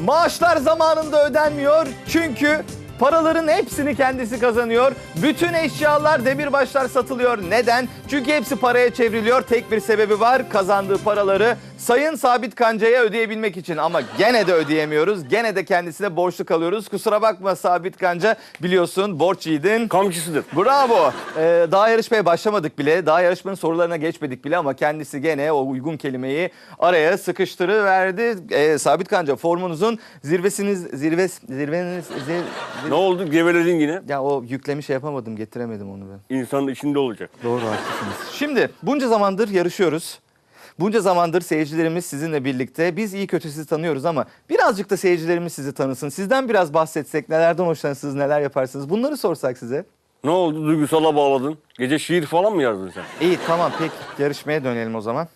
Maaşlar zamanında ödenmiyor çünkü paraların hepsini kendisi kazanıyor. Bütün eşyalar demirbaşlar satılıyor. Neden? Çünkü hepsi paraya çevriliyor. Tek bir sebebi var. Kazandığı paraları Sayın Sabit Kanca'ya ödeyebilmek için. Ama gene de ödeyemiyoruz. Gene de kendisine borçlu kalıyoruz. Kusura bakma Sabit Kanca. Biliyorsun borç yiğidin. Kamçısıdır. Bravo. Ee, daha yarışmaya başlamadık bile. Daha yarışmanın sorularına geçmedik bile ama kendisi gene o uygun kelimeyi araya sıkıştırıverdi. Ee, Sabit Kanca formunuzun zirvesiniz zirve zirveniz zir- zir- Ne oldu? Geveledin yine. ya o yüklemi şey yapamadım, getiremedim onu ben. İnsanın içinde olacak. Doğru haklısınız. Şimdi bunca zamandır yarışıyoruz. Bunca zamandır seyircilerimiz sizinle birlikte. Biz iyi kötü sizi tanıyoruz ama birazcık da seyircilerimiz sizi tanısın. Sizden biraz bahsetsek, nelerden hoşlanırsınız, neler yaparsınız bunları sorsak size. Ne oldu? Duygusala bağladın. Gece şiir falan mı yazdın sen? İyi tamam peki yarışmaya dönelim o zaman.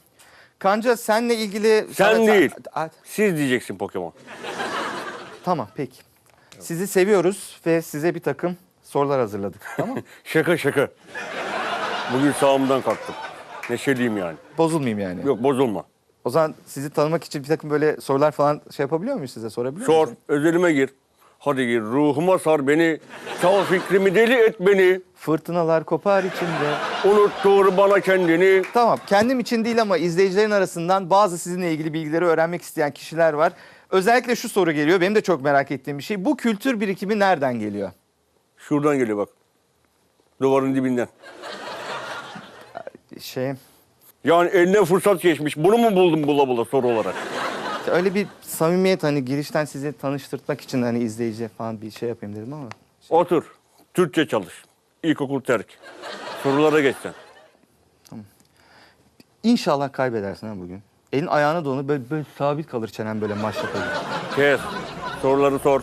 Kanca senle ilgili... Sen sana- değil. A- Siz diyeceksin Pokemon. Tamam peki. Sizi seviyoruz ve size bir takım sorular hazırladık. Tamam Şaka şaka. Bugün sağımdan kalktım. Neşeliyim yani. Bozulmayayım yani. Yok bozulma. O zaman sizi tanımak için bir takım böyle sorular falan şey yapabiliyor muyuz size? Sorabiliyor Sor. muyuz? Özelime gir. Hadi gir. Ruhuma sar beni. Çal fikrimi deli et beni. Fırtınalar kopar içinde. Unuttur bana kendini. Tamam kendim için değil ama izleyicilerin arasından bazı sizinle ilgili bilgileri öğrenmek isteyen kişiler var. Özellikle şu soru geliyor. Benim de çok merak ettiğim bir şey. Bu kültür birikimi nereden geliyor? Şuradan geliyor bak. Duvarın dibinden. Şey Yani eline fırsat geçmiş. Bunu mu buldun bula bula soru olarak? öyle bir samimiyet hani girişten sizi tanıştırmak için hani izleyici falan bir şey yapayım dedim ama. Otur. Türkçe çalış. İlkokul terk. Sorulara geçsen. İnşallah kaybedersin ha bugün. Elin ayağına dolanır böyle, böyle sabit kalır çenen böyle maçta kalır. Kes. Soruları sor.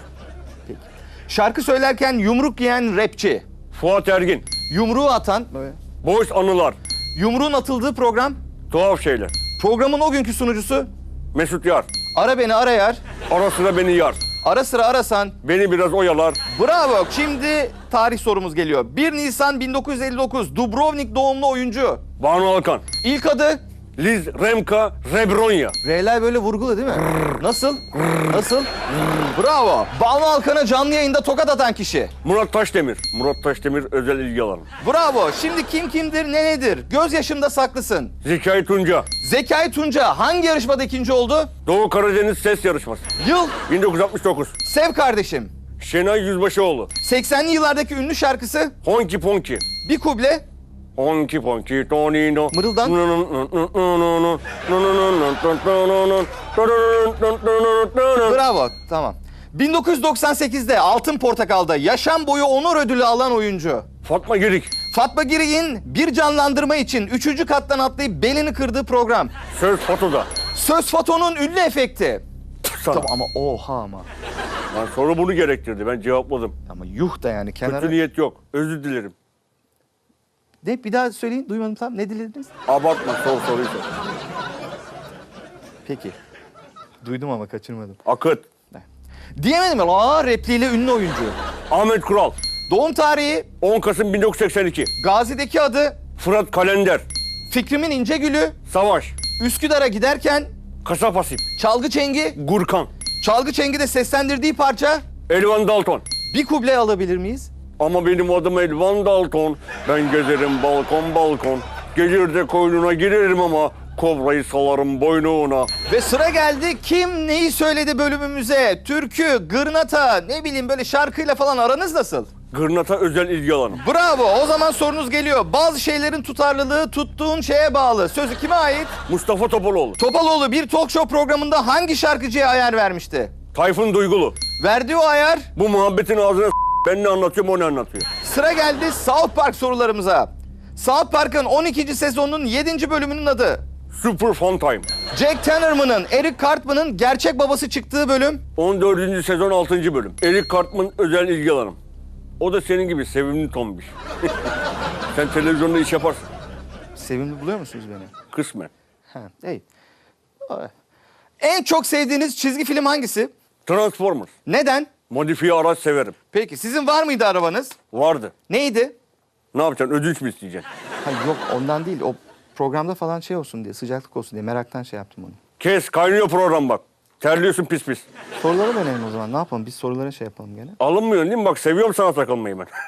Şarkı söylerken yumruk yiyen rapçi. Fuat Ergin. Yumruğu atan böyle. Boş anılar. Yumruğun atıldığı program. Tuhaf şeyler. Programın o günkü sunucusu. Mesut Yar. Ara beni arayar. Ara sıra beni yar. Ara sıra arasan. Beni biraz oyalar. Bravo. Şimdi tarih sorumuz geliyor. 1 Nisan 1959. Dubrovnik doğumlu oyuncu. Banu Alkan. İlk adı Liz Remka Rebronya. R'ler böyle vurgulu değil mi? Nasıl? Nasıl? Bravo. Banu Alkan'a canlı yayında tokat atan kişi. Murat Taşdemir. Murat Taşdemir özel ilgi alanı. Bravo. Şimdi kim kimdir ne nedir? Göz yaşımda saklısın. Zekai Tunca. Zekai Tunca hangi yarışmada ikinci oldu? Doğu Karadeniz Ses Yarışması. Yıl 1969. Sev kardeşim. Şenay Yüzbaşıoğlu. 80'li yıllardaki ünlü şarkısı Honki Ponki. bir kuble Honki Ponki Tonino. Mırıldan. Bravo. Tamam. 1998'de Altın Portakal'da yaşam boyu onur ödülü alan oyuncu. Fatma Girik. Fatma Girik'in bir canlandırma için 3. kattan atlayıp belini kırdığı program. Söz Fato'da. Söz Fato'nun ünlü efekti. Sana. Tamam ama oha ama. Lan soru bunu gerektirdi. Ben cevapladım. Ama yuh da yani kenara. Kötü niyet yok. Özür dilerim. Ne bir daha söyleyin duymadım tam. Ne dilediniz? Abartma sor soruyu sor. Peki. Duydum ama kaçırmadım. Akıt. Diyemedim ya. Aa repliğiyle ünlü oyuncu. Ahmet Kural. Doğum tarihi, 10 Kasım 1982. Gazi'deki adı, Fırat Kalender. Fikrimin ince gülü, Savaş. Üsküdar'a giderken Kasap Hasip. çalgı çengi, Gurkan. çalgı çengi de seslendirdiği parça Elvan Dalton. bir kuble alabilir miyiz? Ama benim adım Elvan Dalton. Ben gezerim balkon balkon. Gelir koynuna girerim ama kobrayı salarım boynuna. Ve sıra geldi kim neyi söyledi bölümümüze? Türkü, gırnata, ne bileyim böyle şarkıyla falan aranız nasıl? Gırnata özel ilgi alanım. Bravo o zaman sorunuz geliyor. Bazı şeylerin tutarlılığı tuttuğun şeye bağlı. Sözü kime ait? Mustafa Topaloğlu. Topaloğlu bir talk show programında hangi şarkıcıya ayar vermişti? Tayfun Duygulu. Verdiği o ayar Bu muhabbetin ağzına ben ne anlatıyorum o ne anlatıyor. Sıra geldi South Park sorularımıza. South Park'ın 12. sezonunun 7. bölümünün adı. Super Fun Time. Jack Tannerman'ın, Eric Cartman'ın gerçek babası çıktığı bölüm. 14. sezon 6. bölüm. Eric Cartman özel ilgi alanım. O da senin gibi sevimli tombiş. Sen televizyonda iş yaparsın. Sevimli buluyor musunuz beni? Kısmen. Ha, iyi. En çok sevdiğiniz çizgi film hangisi? Transformers. Neden? Modifiye araç severim. Peki sizin var mıydı arabanız? Vardı. Neydi? Ne yapacaksın? Ödünç mü isteyeceksin? Ha, yok ondan değil. O programda falan şey olsun diye, sıcaklık olsun diye meraktan şey yaptım onu. Kes kaynıyor program bak. Terliyorsun pis pis. Sorulara dönelim o zaman. Ne yapalım? Biz sorulara şey yapalım gene. Alınmıyorsun değil mi? Bak seviyorum sana takılmayı ben.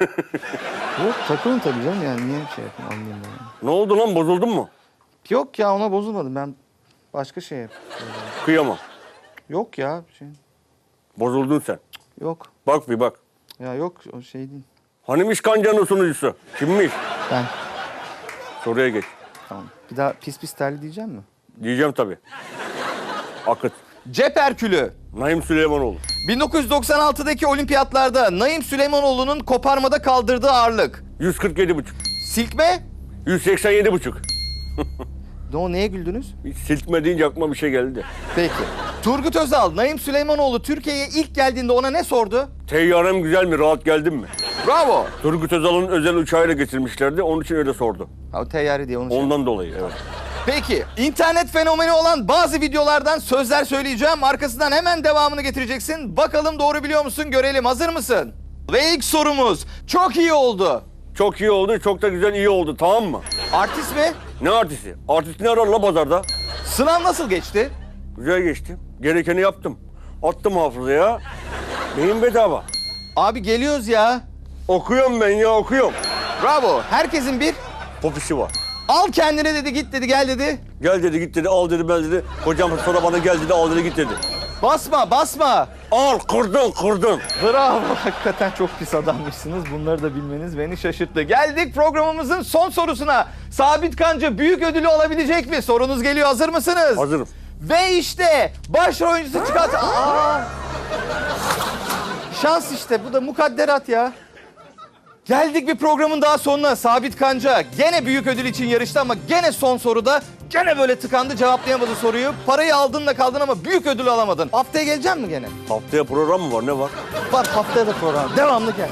Yok takılın tabii canım yani. Niye şey yapayım anlayayım ben. ne oldu lan bozuldun mu? Yok ya ona bozulmadım. Ben başka şey yap. Kıyamam. Yok ya. Şey. Bozuldun sen. Yok. Bak bir bak. Ya yok o şey değil. Hanimiş kancanın sunucusu? Kimmiş? Ben. Soruya geç. Tamam. Bir daha pis pis terli diyeceğim mi? Diyeceğim tabii. Akıt. Cep Herkülü. Naim Süleymanoğlu. 1996'daki olimpiyatlarda Naim Süleymanoğlu'nun koparmada kaldırdığı ağırlık. 147 buçuk. Silkme? 187 buçuk. Ne o neye güldünüz? Siltme deyince aklıma bir şey geldi. Peki. Turgut Özal, Naim Süleymanoğlu Türkiye'ye ilk geldiğinde ona ne sordu? Teyyarem güzel mi? Rahat geldin mi? Bravo. Turgut Özal'ın özel uçağıyla getirmişlerdi. Onun için öyle sordu. Ha, teyyare diye onu şey- Ondan dolayı evet. Peki, internet fenomeni olan bazı videolardan sözler söyleyeceğim. Arkasından hemen devamını getireceksin. Bakalım doğru biliyor musun? Görelim. Hazır mısın? Ve ilk sorumuz. Çok iyi oldu. Çok iyi oldu, çok da güzel iyi oldu tamam mı? Artist mi? Ne artisti? Artist ne arar la pazarda? Sınav nasıl geçti? Güzel geçti. Gerekeni yaptım. Attım hafızaya. Beyin bedava. Abi geliyoruz ya. Okuyorum ben ya okuyorum. Bravo. Herkesin bir Popisi var. al kendine dedi git dedi gel dedi. Gel dedi git dedi al dedi ben dedi. Hocam sonra bana gel dedi al dedi git dedi. Basma basma. Al kırdın kırdın. Bravo. Hakikaten çok pis adammışsınız. Bunları da bilmeniz beni şaşırttı. Geldik programımızın son sorusuna. Sabit Kancı büyük ödülü olabilecek mi? Sorunuz geliyor. Hazır mısınız? Hazırım. Ve işte başrol oyuncusu çıkart. Aa! Şans işte. Bu da mukadderat ya. Geldik bir programın daha sonuna. Sabit Kanca gene büyük ödül için yarıştı ama gene son soruda gene böyle tıkandı cevaplayamadı soruyu. Parayı aldın da kaldın ama büyük ödül alamadın. Haftaya gelecek mi gene? Haftaya program mı var ne var? Var haftaya da program. Devamlı gel.